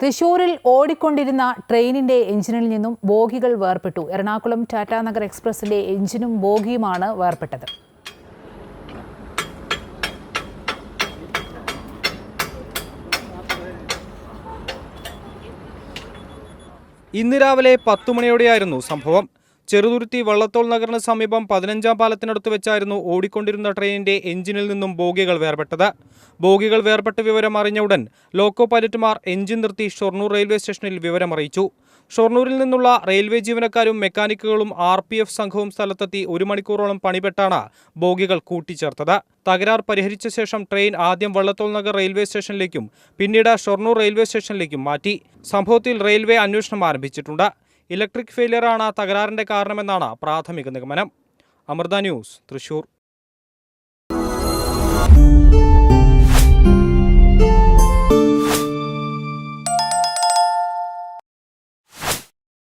തൃശൂരിൽ ഓടിക്കൊണ്ടിരുന്ന ട്രെയിനിന്റെ എഞ്ചിനിൽ നിന്നും ബോഗികൾ വേർപെട്ടു എറണാകുളം ടാറ്റാനഗർ എക്സ്പ്രസിന്റെ എഞ്ചിനും ബോഗിയുമാണ് വേർപെട്ടത് ഇന്ന് രാവിലെ പത്തു മണിയോടെയായിരുന്നു സംഭവം. ചെറുതുരുത്തി വള്ളത്തോൾ നഗറിന് സമീപം പതിനഞ്ചാം പാലത്തിനടുത്ത് വെച്ചായിരുന്നു ഓടിക്കൊണ്ടിരുന്ന ട്രെയിനിന്റെ എഞ്ചിനിൽ നിന്നും ബോഗികൾ വേർപെട്ടത്. ബോഗികൾ വേർപെട്ട വിവരം അറിഞ്ഞ ഉടൻ ലോക്കോ പൈലറ്റുമാർ എഞ്ചിൻ നിർത്തി ഷൊർണൂർ റെയിൽവേ സ്റ്റേഷനിൽ വിവരമറിയിച്ചു. ഷൊർണൂരിൽ നിന്നുള്ള റെയിൽവേ ജീവനക്കാരും മെക്കാനിക്കുകളും ആർ പി എഫ് സംഘവും സ്ഥലത്തെത്തി ഒരു മണിക്കൂറോളം പണിപ്പെട്ടാണ് ബോഗികൾ കൂട്ടിച്ചേർത്തത്. തകരാർ പരിഹരിച്ച ശേഷം ട്രെയിൻ ആദ്യം വള്ളത്തോൾ നഗർ റെയിൽവേ സ്റ്റേഷനിലേക്കും പിന്നീട് ഷൊർണൂർ റെയിൽവേ സ്റ്റേഷനിലേക്കും മാറ്റി. സംഭവത്തിൽ റെയിൽവേ അന്വേഷണം ആരംഭിച്ചിട്ടുണ്ട്. ഇലക്ട്രിക് ഫെയിലിയറാണ് തകരാറിന്റെ കാരണമെന്നാണ് പ്രാഥമിക നിഗമനം. അമൃത ന്യൂസ് തൃശൂർ.